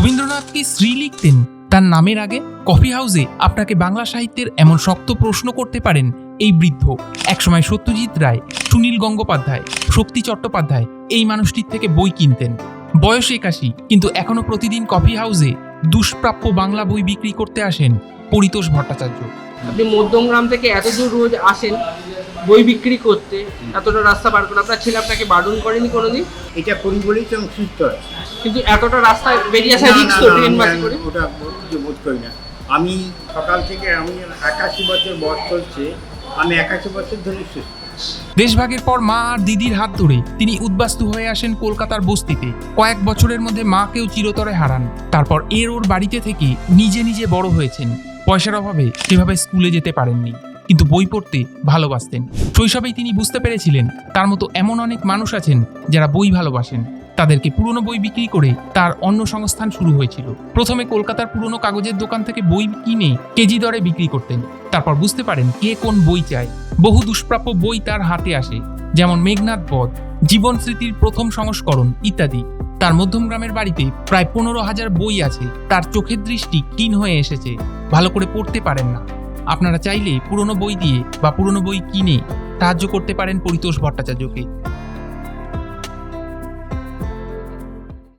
রবীন্দ্রনাথ কি শ্রী লিখতেন, তার নামের আগে কফি হাউসে আপনাকে বাংলা সাহিত্যের এমন শক্ত প্রশ্ন করতে পারেন এই বৃদ্ধ। একসময় সত্যজিৎ রায়, সুনীল গঙ্গোপাধ্যায়, শক্তি চট্টোপাধ্যায় এই মানুষটির থেকে বই কিনতেন। বয়স একাশি, কিন্তু এখনও প্রতিদিন কফি হাউসে দুষ্প্রাপ্য বাংলা বই বিক্রি করতে আসেন। পরিতোষ ভট্টাচার্য। আপনি মধ্যমগ্রাম থেকে এত দূর রোজ আসেন বই বিক্রি করতে এতটা রাস্তা পার করে আপনার ছেলে আপনাকে বারণ করেনি কোনোদিন? এটা করি বলেই তো সুস্থ কিন্তু এতটা রাস্তা বেরিয়ে আসা রিক্স তো ট্রেন বাসে করে। ওটা কিছু বোধ করি না। আমি সকাল থেকে আমি একাশি বছর বয়স চলছে আমি একাশি বছর ধরে সুস্থ। দেশভাগের পর মা আর দিদির হাত ধরে তিনি উদ্বাস্তু হয়ে আসেন কলকাতার বস্তিতে। কয়েক বছরের মধ্যে মাকেও চিরতরে হারান। তারপর এর ওর বাড়িতে থেকে নিজে নিজে বড় হয়েছেন। পয়সার অভাবে সেভাবে স্কুলে যেতে পারেননি। কিন্তু বই পড়তে ভালোবাসতেন। শৈশবেই তিনি বুঝতে পেরেছিলেন, তার মতো এমন অনেক মানুষ আছেন যারা বই ভালোবাসেন। তাদেরকে পুরনো বই বিক্রি করে তার অন্য সংস্থান শুরু হয়েছিল। প্রথমে কলকাতার পুরনো কাগজের দোকান থেকে বই কিনে কেজি দরে বিক্রি করতেন। তারপর বুঝতে পারেন কে কোন বই চায়। বহু দুষ্প্রাপ্য বই তার হাতে আসে, যেমন মেঘনাথ বধ, জীবন স্মৃতির প্রথম সংস্করণ ইত্যাদি। তার মধ্যম গ্রামের বাড়িতে প্রায় পনেরো হাজার বই আছে। তার চোখের দৃষ্টি ক্ষীণ হয়ে এসেছে। ভালো করে পড়তে পারেন না। আপনারা চাইলে পুরনো বই দিয়ে বা পুরনো বই কিনে সাহায্য করতে পারেন পরিতোষ ভট্টাচার্যকে।